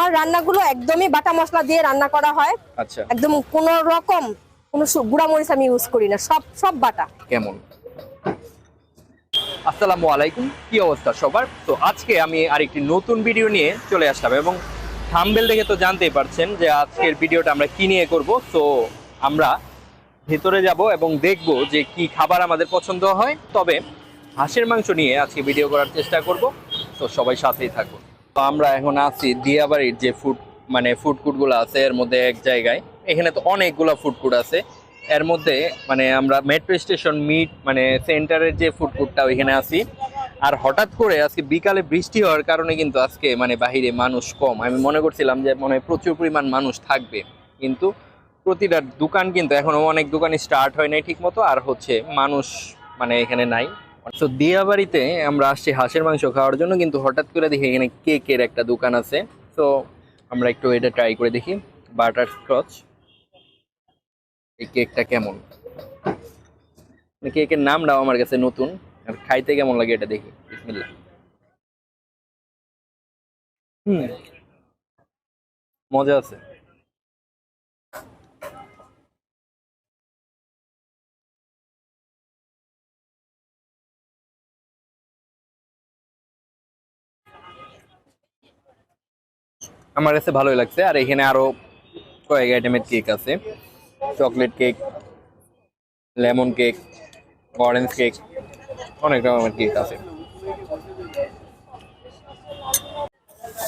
আমার রান্নাগুলো একদমই বাটা মশলা দিয়ে রান্না করা হয়। আচ্ছা। একদম কোন রকম কোনো গুঁড়া মরিচ আমি ইউজ করি না সব সব বাটা। কেমন? আসসালামু আলাইকুম কি অবস্থা সবার? তো আজকে আমি আরেকটি নতুন ভিডিও নিয়ে চলে আসলাম এবং থাম্বেল দেখে তো জানতেই পারছেন যে আজকের ভিডিওটা আমরা কি নিয়ে করব। তো আমরা ভেতরে যাব এবং দেখব যে কি খাবার আমাদের পছন্দ হয়। তবে হাঁসের মাংস নিয়ে আজকে ভিডিও করার চেষ্টা করব। তো সবাই সাথেই থাকুন। তো আমরা এখন আছি দিয়াবাড়ির যে ফুড মানে ফুড আছে, এর মধ্যে এক জায়গায়। এখানে তো অনেকগুলো ফুড আছে। এর মধ্যে মানে আমরা মেট্রো স্টেশন মিট মানে সেন্টারের যে ফুড কোর্টটা ওইখানে আছি। আর হঠাৎ করে আজকে বিকালে বৃষ্টি হওয়ার কারণে কিন্তু আজকে মানে বাহিরে মানুষ কম। আমি মনে করছিলাম যে, মনে হয় প্রচুর পরিমাণ মানুষ থাকবে। কিন্তু প্রতিটা দোকান কিন্তু এখনও অনেক দোকান স্টার্ট হয় নাই ঠিক মতো আর হচ্ছে মানুষ মানে এখানে নাই। তো দিয়াবাড়িতে আমরা আসছি হাঁসের মাংস খাওয়ার জন্য, কিন্তু হঠাৎ করে দেখি এখানে কেকের একটা দোকান আছে। তো আমরা একটু এটা ট্রাই করে দেখি বাটার স্কচ এই কেকটা কেমন? মানে কেকের নামটাও আমার কাছে নতুন, আর খাইতে কেমন লাগে এটা দেখি, বিসমিল্লাহ। হুম, মজা আছে। আমার কাছে ভালোই লাগছে। আর এখানে আরও কয়েক আইটেমের কেক আছে। Chocolate cake, lemon cake, orange cake, অনেক রকমের কেক আছে।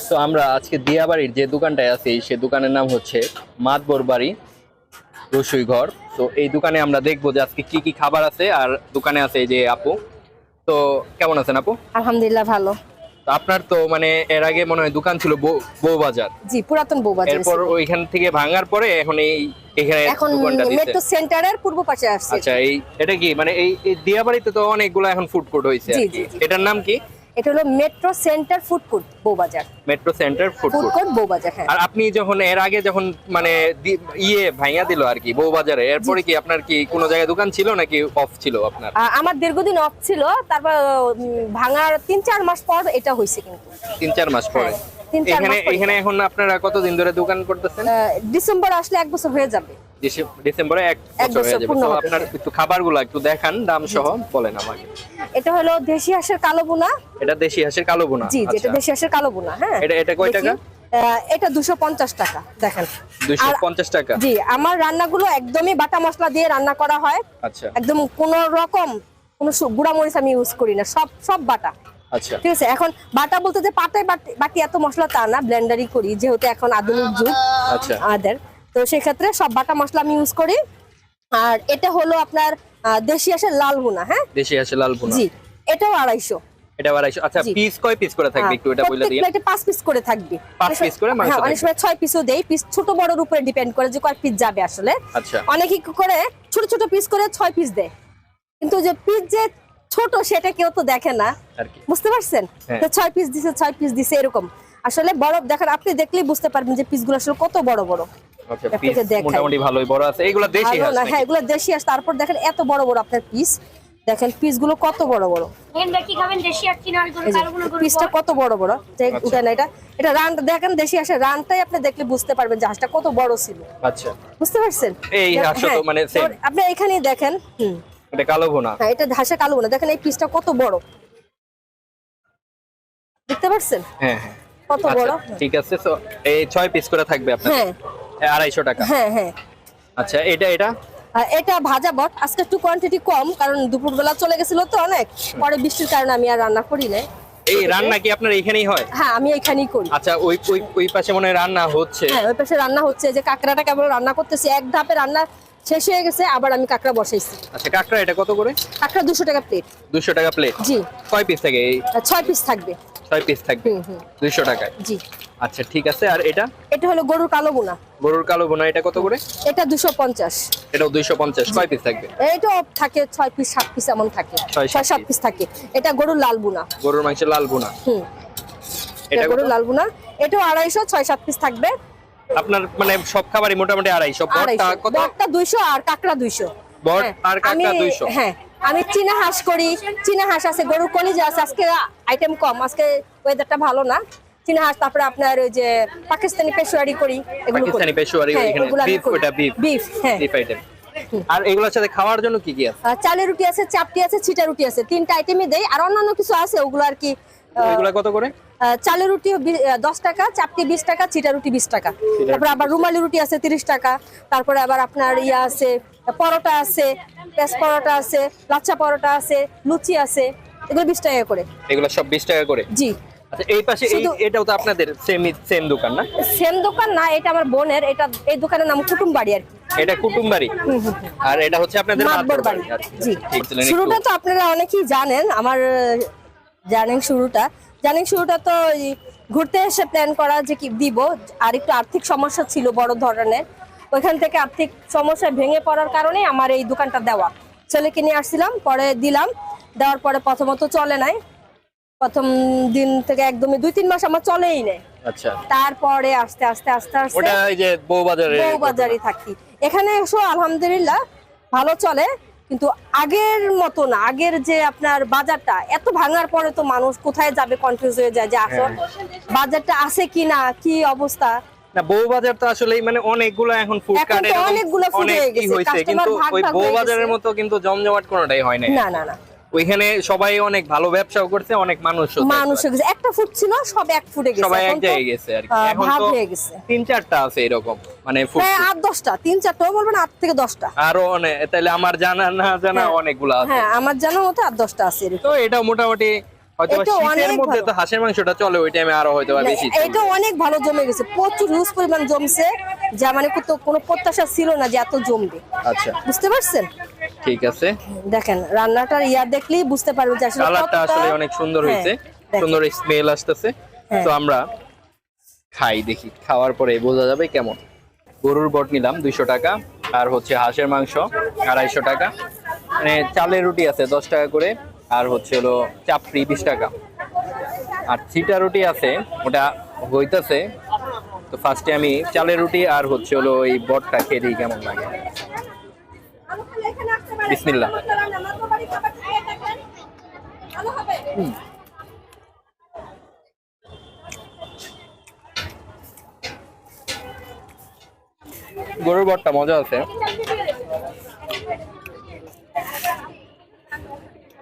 তো আমরা আজকে দিয়াবাড়ির যে দোকানটায় আছি সে দোকানের নাম হচ্ছে মাতবর বাড়ি রসুই ঘর তো এই দোকানে আমরা দেখব যে আজকে কি কি খাবার আছে, আর দোকানে আছে এই যে আপু। তো কেমন আছেন আপু? আলহামদুলিল্লাহ, ভালো। আপনার তো মানে এর আগে মনে হয় দোকান ছিল বউ- বউবাজার। জি পুরাতন বৌবাজার এরপর ওইখান থেকে ভাঙার পরে এখন এই এখানে এখন মেট্রো সেন্টারের পূর্ব পাশে আসছে। আচ্ছা এই এটা কি? মানে এই দিয়াবাড়িতে তো অনেকগুলো এখন ফুড কোর্ট হয়েছে। এটার নাম কি? এটা হলো metro centre food court Bowbazar metro centre food court Bowbazar হ্যাঁ। আর আপনি যখন এর আগে যখন মানে ইয়ে ভাঙা দিল আর কি বউবাজারে এরপরে কি আপনার কি কোনো জায়গায় দোকান ছিল নাকি অফ ছিল আপনার? আমার দীর্ঘদিন অফ ছিল তারপর ভাঙার তিন চার মাস পর এটা হয়েছে কিন্তু। তিন চার মাস পরে? হ্যাঁ, এখানে এখানে এখন আপনারা কতদিন ধরে দোকান করতেছেন? ডিসেম্বর আসলে এক বছর হয়ে যাবে। ডিসেম্বরে এক বছর হয়ে যাবে। তো আপনার একটু খাবারগুলো একটু দেখান দাম সহ বলেন আমাকে। এটা হলো দেশি হাঁসের কালো বোনা। এটা দেশি হাঁসের কালো বোনা? জি আচ্ছা। দেশি হাঁসের কালো বোনা হ্যাঁ। এটা- এটা কয় টাকা? এটা দুশো পঞ্চাশ টাকা দেখেন। দুইশো আর- পঞ্চাশ টাকা? জি আমার রান্নাগুলো একদমই বাটা মশলা দিয়ে রান্না করা হয়। আচ্ছা। একদম কোন রকম কোনো গুঁড়া মরিচ আমি ইউজ করি না সব সব বাটা। আচ্ছা। ঠিক আছে এখন বাটা বলতে যে পাটায় বাটি- এত মশলা তা না ব্লেন্ডারই করি যেহেতু এখন আধুনিক যুগ। আচ্ছা। আমাদের তো সেক্ষেত্রে সব বাটা মশলা আমি ইউজ করি। আর এটা হলো আপনার দেশি আসের লাল ভুনা হ্যাঁ? দেশি হাঁসের লাল বোনা জি এটাও আড়াইশো। এটা আড়াইশো। আচ্ছা পিস কয় পিস করে থাকবে একটু এটা বলে দিন প্লেটে পাঁচ পিস করে থাকবে। পাঁচ অনেক করে মাংস হ্যাঁ, অনেক সময় ছয় পিসও দেই পিস ছোট বড়র উপরে ডিপেন্ড করে যে কয় পিস যাবে আসলে। আচ্ছা। অনেকে কি করে ছোট ছোট পিস করে ছয় পিস দেয়। কিন্তু যে পিস যে ছোট সেটা কেউ তো দেখে না। বুঝতে পারছেন? হ্যাঁ। তো ছয় পিস দিছে ছয় পিস দিছে এরকম। আসলে দেখেন আপনি দেখলেই বুঝতে পারবেন যে পিসগুলো আসলে কত বড় বড়। আচ্ছা পিস মোটামুটি ভালোই বড় আছে। এইগুলো দেশি হাঁস হ্যাঁ এগুলো দেশি আস তারপর দেখেন এত বড় বড় আপনার পিস দেখেন পিসগুলো কত বড় বড়। ভেন্ডা কি খাবেন দেশি আর চিনার গরু এই যে কালো কোনো গরু পিসটা কত বড় বড়? যে আচ্ছা। এটা। এটা রানটা দেখেন দেশি আসে রানটাই আপনি দেখলে বুঝতে পারবেন যে হাঁসটা কত বড় ছিল। আচ্ছা। বুঝতে পারছেন? এই দেখ- তো হ্যাঁ, মানে আপনি এখানেই দেখেন হুম। এটা কালো ভুনা। হ্যাঁ এটা হাঁসে কালো না দেখেন এই পিসটা কত বড়। দেখতে পারছেন? হ্যাঁ হ্যাঁ। কত আচ্ছা, বড় ঠিক আছে। তো এই ছয় পিস করে থাকবে আপনার। হ্যাঁ। আড়াইশো টাকা। হ্যাঁ হ্যাঁ। আচ্ছা এটা এটা? এটা ভাজা বট। আজকে একটু কোয়ান্টিটি কম কারণ দুপুরবেলা চলে গেছিল তো অনেক। পরে বৃষ্টির কারণে আমি আর রান্না করি না এই রান্না কি আপনার এখানেই হয়? হ্যাঁ আমি এখানেই করি। আচ্ছা ওই ওই ওই পাশে মনে রান্না হচ্ছে। হ্যাঁ ওই পাশে রান্না হচ্ছে। যে কাঁকড়াটা কেবল রান্না করতেছি এক ধাপে রান্না শেষ হয়ে গেছে আবার আমি কাঁকড়া বসাইছি। আচ্ছা কাঁকড়া এটা কত করে? কাঁকড়া দুশো টাকা প্লেট দুশো টাকা প্লেট জি। কয় পিস থাকে এই? আর ছয় পিস থাকবে। ছয় পিস থাকবে? দুইশো টাকায়? জি। আচ্ছা ঠিক আছে। আর এটা? এটা হলো গরুর কালো বোনা। গরুর কালো বোনা এটা কত করে? এটা দুশো পঞ্চাশ। এটাও দুইশো পঞ্চাশ। কয় পিস থাকবে? এইটাও থাকে ছয় পিস সাত পিস এমন থাকে। ছয়, সাত ছয় পিস থাকে। এটা গরুর লাল বোনা। গরুর মাংসের লাল বোনা? হুম। এটা গরুর লাল বোনা। এটাও আড়াইশো ছয় সাত পিস থাকবে। আপনার মানে সব খাবারই মোটামুটি আড়াইশো। বড়টা আড়াইশো। কত? বড়টা দুইশো আর কাঁকড়া দুইশো। বড় হ্যাঁ, আর কাঁকড়া 200 হ্যাঁ। আমি চীনা হাঁস করি চীনা হাঁস আছে গরুর কলিজা আছে আজকে আইটেম কম আজকে ওয়েদারটা ভালো না। চীনা হাঁস তারপরে আপনার ওই যে পাকিস্তানি পেশোয়ারি করি এগুলো। পাকিস্তানি পেশোয়ারি হ্যাঁ, এখানে বিফ ওটা বিফ বিফ হ্যাঁ। বিফ আইটেম আর এগুলোর সাথে খাওয়ার জন্য কি কি আছে? চালের রুটি আছে চাপটি আছে ছিটা রুটি আছে তিনটা আইটেমই দেই আর অন্যান্য কিছু আছে ওগুলো আর কি এগুলো কত করে? চালের রুটি বি- আহ, দশ টাকা চাপটি বিশ টাকা চিটা রুটি বিশ টাকা। তারপরে আবার রুমালি রুটি আছে তিরিশ টাকা তারপরে আবার আপনার ইয়া আছে পরোটা আছে পেঁয়াজ পরোটা আছে লাচ্চা পরোটা আছে লুচি আছে এগুলো বিশ টাকা করে। এগুলো সব বিশ টাকা করে? জি। আচ্ছা এই পাশে এই শুধু- এটাও তো আপনাদের সেম সেম দোকান না? সেম দোকান না এটা আমার বোনের এটা এই দোকানের নাম কুটুম বাড়ি আর কি। এটা কুটুমবাড়ি? আর এটা হচ্ছে আপনাদের মাতবর বাড়ি বাড়ি আচ্ছা, জি। শুরুটা তো আপনারা অনেকেই জানেন আমার জানেন শুরুটা। জানেন শুরুটা তো ঘুরতে এসে প্ল্যান করা যে কি দিব আর একটু আর্থিক সমস্যা ছিল বড় ধরনের। ওইখান থেকে আর্থিক সমস্যা ভেঙে পড়ার কারণে আমার এই দোকানটা দেওয়া। ছেলেকে নিয়ে আসছিলাম পরে দিলাম। দেওয়ার পরে প্রথমত চলে নাই। প্রথম দিন থেকে একদমই দুই তিন মাস আমার চলেই নেই। আচ্ছা। তারপরে আস্তে আস্তে আস্তে আস্তে ওটা এই যে বউবাজারে বউবাজারে থাকি। এখানে এসো আলহামদুলিল্লাহ ভালো চলে। কিন্তু আগের মতো না আগের যে আপনার বাজারটা এত ভাঙার পরে তো মানুষ কোথায় যাবে কনফিউজ হয়ে যায় যে আসল বাজারটা আছে কি না কি অবস্থা? না বউবাজার তো আসলে মানে অনেকগুলো এখন ফুড কার্ট অনেকগুলো হয়ে গেছে, কিন্তু ওই হয়ে মতো কিন্তু জমজমাট কোনোটাই হয় না না না না। ওইখানে সবাই অনেক ভালো ব্যবসাও করছে অনেক মানুষ মানুষ হয়ে গেছে। একটা ফুট ছিল সব এক ফুটে গেছে। সবাই এক জায়গায় গেছে আর কি। এখন তো হয়ে গেছে। তিন চারটা আছে এরকম মানে ফুড হ্যাঁ আট দশটা তিন চারটা বলবেন আট থেকে দশটা। আরও অনেক তাহলে আমার জানা না জানা হ্যাঁ। অনেকগুলো আছে। হ্যাঁ আমার জানা মতো আট দশটা আছে এরকম। তো এটা মোটামুটি হয়তো শীতের অনেক মধ্যে তো হাঁসের মাংসটা চলে ওই টাইমে আরও হয়তো বা বেশি এটা অনেক ভালো জমে গেছে। প্রচুর হিউজ পরিমাণ জমছে যা মানে কত- কোনো প্রত্যাশা ছিল না যে এত জমবে। আচ্ছা। বুঝতে পারছেন? ঠিক আছে। দেখেন রান্নাটার ইয়া দেখলেই বুঝতে পারবেন যে আসলে কালারটা আসলে অনেক সুন্দর হ্যাঁ, হয়েছে সুন্দর স্মেল আসতেছে। হ্যাঁ। তো আমরা খাই দেখি খাওয়ার পরে বোঝা যাবে কেমন। গরুর বট নিলাম দুইশো টাকা আর হচ্ছে হাঁসের মাংস আড়াইশো টাকা। মানে চালের রুটি আছে দশ টাকা করে আর হচ্ছে হলো চাপড়ি বিশ টাকা। আর চিটা রুটি আছে ওটা হইতেছে। তো ফার্স্টে আমি চালের রুটি আর হচ্ছে হলো ওই বটটা খেয়ে দিই কেমন লাগে। বিসমিল্লাহ। গরুর বটটা মজা আছে।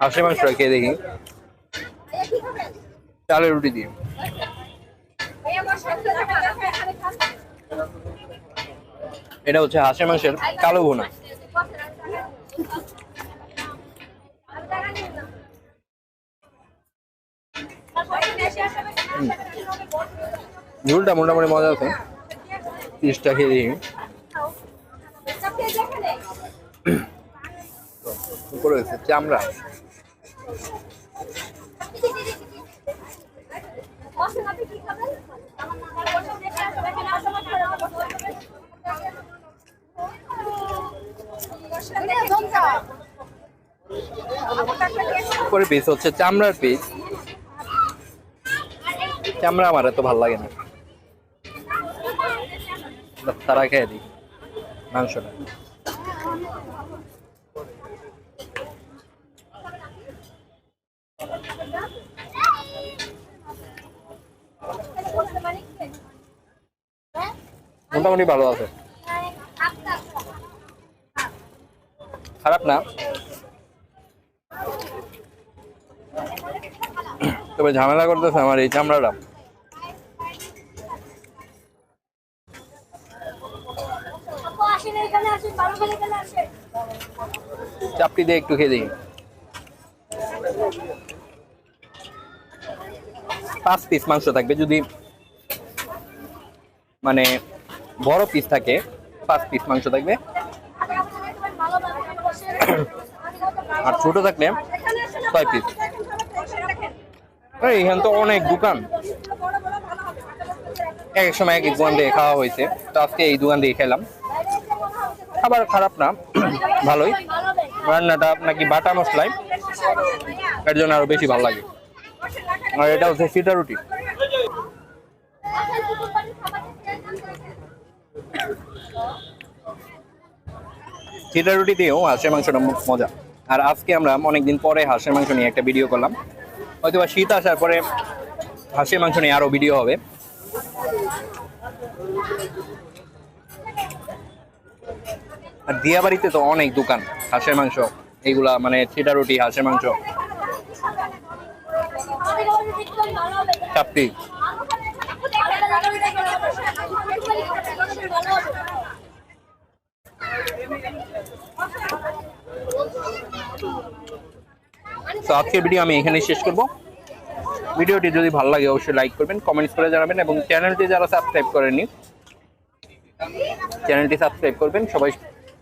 হাঁসের মাংসটা খেয়ে দেখি। চালের রুটি দিয়ে। এটা হচ্ছে হাঁসের মাংসের কালো ভুনা। ঝুলটা মোটামুটি মজা আছে। পিসটা খেয়ে হচ্ছে চামড়া। পিস হচ্ছে চামড়ার পিস চামড়া আমার এত ভালো লাগে না। তারা খেয়ে দিই। মাংসটা মোটামুটি ভালো আছে। খারাপ না। তবে ঝামেলা করতেছে আমার এই চামড়াটা। চাপটি দিয়ে একটু খেয়ে দিই পাঁচ পিস মাংস থাকবে, যদি মানে বড় পিস থাকে, পাঁচ পিস মাংস থাকবে। আর ছোট থাকলে ছয় পিস এখানে তো অনেক দোকান। এক সময় এক দোকান দিয়ে খাওয়া হয়েছে। তো আজকে এই দোকান দিয়ে খেলাম। খাবার খারাপ না। ভালোই। রান্নাটা নাকি বাটা মশলায় এর জন্য আরও বেশি ভালো লাগে। আর এটা হচ্ছে সিটা রুটি। সিটা রুটি দিয়েও হাঁসের মাংসটা মজা। আর আজকে আমরা অনেকদিন পরে হাঁসের মাংস নিয়ে একটা ভিডিও করলাম। হয়তো বা শীত আসার পরে হাঁসের মাংস নিয়ে আরও ভিডিও হবে। আর দিয়াবাড়িতে তো অনেক দোকান, হাঁসের মাংস, এইগুলা মানে ছিটা রুটি, হাঁসের মাংস। তো আজকের ভিডিও আমি এখানেই শেষ করব। ভিডিওটি যদি ভালো লাগে, অবশ্যই লাইক করবেন কমেন্টস করে জানাবেন, এবং চ্যানেলটি যারা সাবস্ক্রাইব করেনি চ্যানেলটি সাবস্ক্রাইব করবেন, সবাই